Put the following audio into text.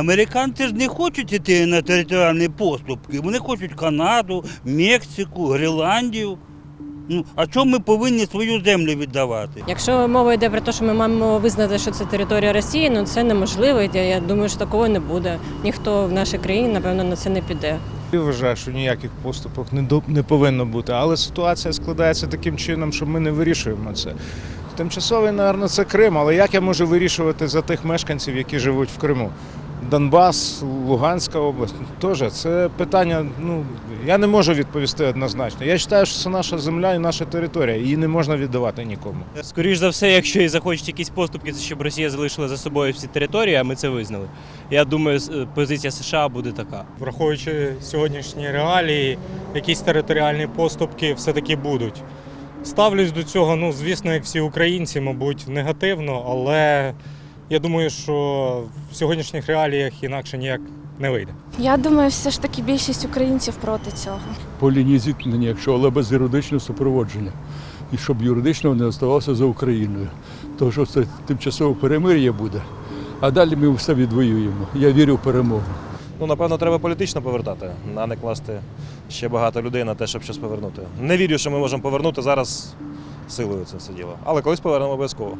американці ж не хочуть йти на територіальні поступки. Вони хочуть Канаду, Мексику, Гренландію. Ну, а чому ми повинні свою землю віддавати? Якщо мова йде про те, що ми маємо визнати, що це територія Росії, ну це неможливо. Я, я думаю, що такого не буде. Ніхто в нашій країні, напевно, на це не піде. Я вважаю, що ніяких поступок не, до- не повинно бути, але ситуація складається таким чином, що ми не вирішуємо це. Тимчасовий, напевно, це Крим, але як я можу вирішувати за тих мешканців, які живуть в Криму? Донбас, Луганська область, теж це питання. Ну я не можу відповісти однозначно. Я вважаю, що це наша земля і наша територія. Її не можна віддавати нікому. Скоріш за все, якщо і захочуть якісь поступки, це щоб Росія залишила за собою всі території, а ми це визнали. Я думаю, е, позиція США буде така. враховуючи сьогоднішні реалії, якісь територіальні поступки все-таки будуть. Ставлюсь до цього, ну, звісно, як всі українці, мабуть, негативно, але я думаю, що в сьогоднішніх реаліях інакше ніяк не вийде. Я думаю, все ж таки більшість українців проти цього. по лінії зіткнення, якщо але без юридичного супроводження. І щоб юридично не оставався за Україною. Тому що це тимчасове перемир'я буде, а далі ми все відвоюємо. Я вірю в перемогу. Ну, напевно, треба політично повертати, а не класти ще багато людей на те, щоб щось повернути. Не вірю, що ми можемо повернути зараз силою це все діло. Але колись повернемо обов'язково.